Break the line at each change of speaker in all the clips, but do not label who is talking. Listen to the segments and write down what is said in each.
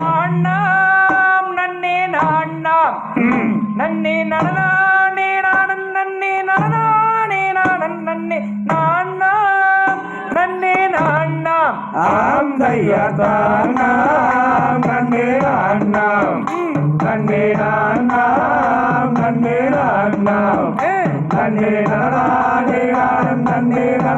அண்ணாம் நன்னே நாண்ணாம் நன்னே நனநானே நானன் நன்னே நனநானே நானன் நன்னே நாண்ணாம் நன்னே நாண்ணாம்
ஆம் தையா தானாம் நன்னே நான்னாம் நன்னே நான்னாம் நன்னே நான்னாம் நன்னே நனநானே நானம் நன்னே நனநானே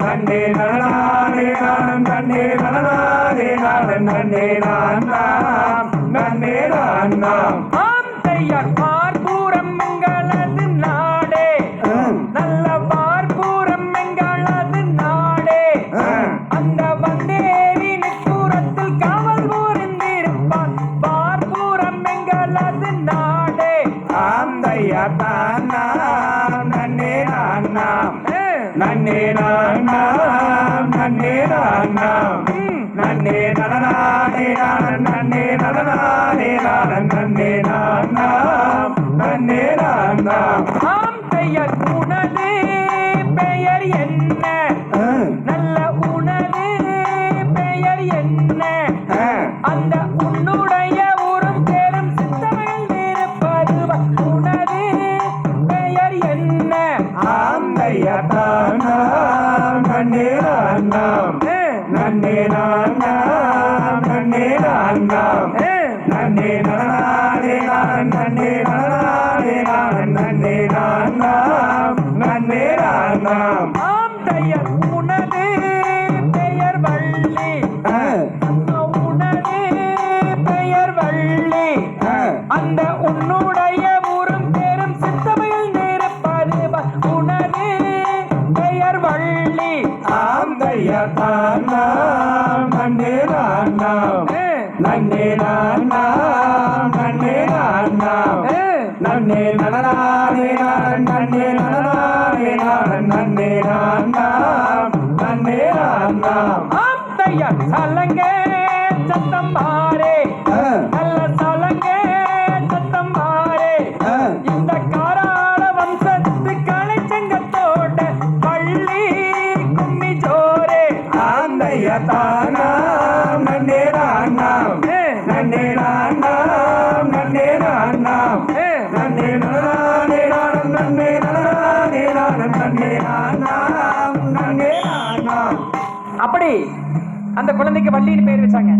நன்னே நனநானே நானம் நன்னே நனநானே நானம் நன்னே நான்னாம் நன்னே நான்னாம்
ஆம் பெயர் பார்ப்பூரம் எங்களது நாடே. நல்ல பார்ப்பூரம் எங்களது நாடே. அந்த வந்தேரி நிற்கூரத்தில் காவல் புரிந்திருப்பான் பார்ப்பூரம் எங்களது நாடே.
ஆந்தையா தானாம் நன்னே நான்னாம்
ம்,
நன்னே நான்னாம் நன்னே
ம்.
நன்னே நனநானே நானம் நன்னே நனநானே நானம் நன்னே நான்னாம் நன்னே. நான்னாம்
ஆம் பெயர் உனது பெயர் என்ன? நல்ல உனது பெயர் என்ன? அந்த ஆம் பெயர் உனது பெயர் வள்ளி. உனது பெயர் வள்ளி. அந்த உன்னுடைய
நன்னே
ம்,
நன்னே நான்னாம் நன்னே நான்னாம்
ம்.
நன்னே நான்னாம்
ஆம் பெயர் சலங்கே சத்தம் மாறே
தானாம் நன்னே நான்னாம் நன்னே நான்னாம் நன்னே நான்னாம் நன்னே நனநானே நானம் நன்னே நனநானே நானம் நன்னே நான்னாம் நன்னே நான்னாம்
அப்படி அந்த குழந்தைக்கு வள்ளின்னு பேர் வச்சாங்க.